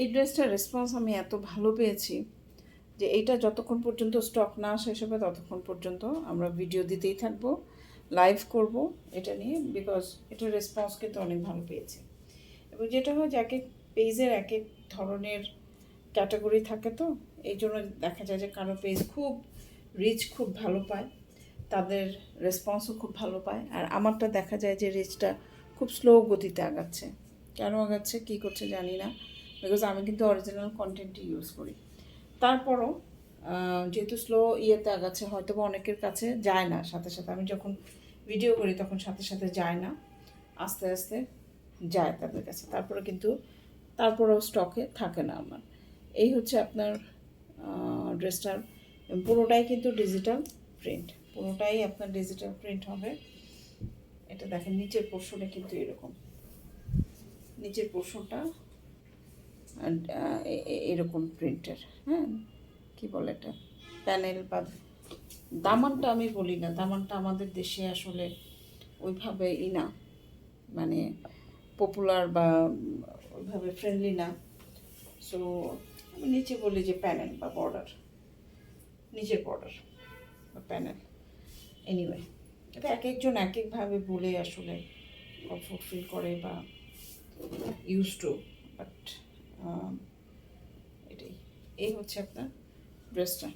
এই ড্রেসটার রেসপন্স আমি এত ভালো পেয়েছি যে এইটা যতক্ষণ পর্যন্ত স্টক না শেষ হবে ততক্ষণ পর্যন্ত আমরা ভিডিও দিতেই থাকব লাইভ করব এটা নিয়ে বিকজ এটার রেসপন্স কিন্তু অনেক ভালো পেয়েছি। এবং যেটা হয় যে এক এক পেজের এক এক ধরনের ক্যাটাগরি থাকে তো, এই জন্য দেখা যায় যে কারও পেজ খুব রিচ খুব ভালো পায়, তাদের রেসপন্সও খুব ভালো পায়। আর আমারটা দেখা যায় যে রিচটা খুব স্লো গতিতে আগাচ্ছে। কেন আগাচ্ছে, কী করছে জানি না। বিকজ আমি কিন্তু অরিজিনাল কন্টেন্টই ইউজ করি। তারপরও যেহেতু স্লো ইয়েতে আগাচ্ছে হয়তো বা অনেকের কাছে যায় না, সাথে সাথে আমি যখন ভিডিও করি তখন সাথে সাথে যায় না, আস্তে আস্তে যায় তাদের কাছে। তারপরে কিন্তু, তারপরেও স্টকে থাকে না আমার। এই হচ্ছে আপনার ড্রেসটার পুরোটাই কিন্তু ডিজিটাল প্রিন্ট পুরোটাই আপনার ডিজিটাল প্রিন্ট হবে। এটা দেখেন, নিচের পোর্শনে কিন্তু এরকম। নিচের পোর্শনটা এরকম প্রিন্টের হ্যাঁ? কি বলে এটা? প্যানেল বা দামানটা আমি বলি না। দামানটা আমাদের দেশে আসলে ওইভাবে ই না। মানে পপুলার বা ওইভাবে ফ্রেন্ডলি না। সো আমি নিচে বলি যে প্যানেল বা বর্ডার নিচের বর্ডার বা প্যানেল এনিওয়ে এটা এক একজন এক একভাবে বলে আসলে কমফোর্ট ফিল করে বা ইউজ টু বাট এটাই। এই হচ্ছে আপনার ড্রেসটা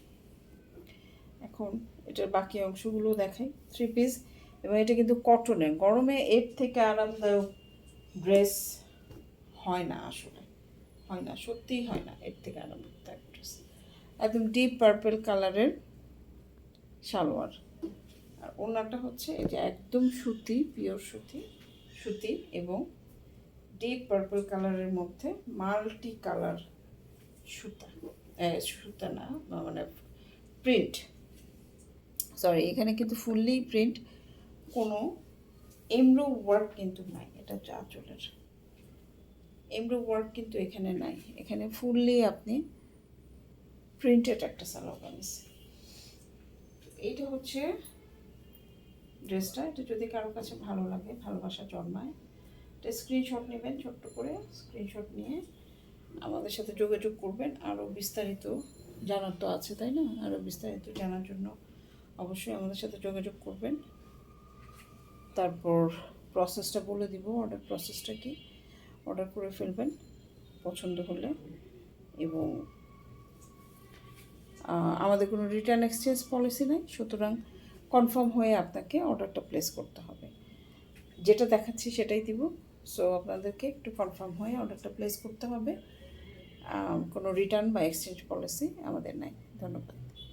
এখন এটার বাকি অংশগুলো দেখাই থ্রি পিস এবং এটা কিন্তু কটনের গরমে এর থেকে আরামদায়ক ড্রেস হয় না আসলে। হয় না, সত্যিই হয় না এর থেকে আরামদায়ক ড্রেস একদম ডিপ পার্পল কালারের সালোয়ার। আর ওনাটা হচ্ছে এটা একদম সুতি পিওর সুতি সুতি এবং ডিপ পার্পল কালারের মধ্যে মাল্টি কালার সুতা সুতা না মানে প্রিন্ট সরি এখানে কিন্তু ফুললি প্রিন্ট কোনো এমব্রো ওয়ার্ক কিন্তু নাই, এটা যা চলের। এমব্রো ওয়ার্ক কিন্তু এখানে নাই, এখানে ফুললি আপনি প্রিন্টেড একটা সালোয়ার কামিজ। এইটা হচ্ছে ড্রেসটা এটা যদি কারোর কাছে ভালো লাগে, ভালোবাসা জন্মায় এটা স্ক্রিনশট নেবেন, ছোট্ট করে স্ক্রিনশট নিয়ে আমাদের সাথে যোগাযোগ করবেন। আরও বিস্তারিত জানার তো আছে, তাই না? আরও বিস্তারিত জানার জন্য অবশ্যই আমাদের সাথে যোগাযোগ করবেন। তারপর প্রসেসটা বলে দিব অর্ডার প্রসেসটা কি? অর্ডার করে ফেলবেন পছন্দ হলে। এবং আমাদের কোনো রিটার্ন এক্সচেঞ্জ পলিসি নেই, সুতরাং কনফার্ম হয়ে আপনাকে অর্ডারটা প্লেস করতে হবে। যেটা দেখাচ্ছি সেটাই দিব। সো আপনাদেরকে একটু কনফার্ম হয়ে অর্ডারটা প্লেস করতে হবে। কোনো রিটার্ন বা এক্সচেঞ্জ পলিসি আমাদের নাই। ধন্যবাদ।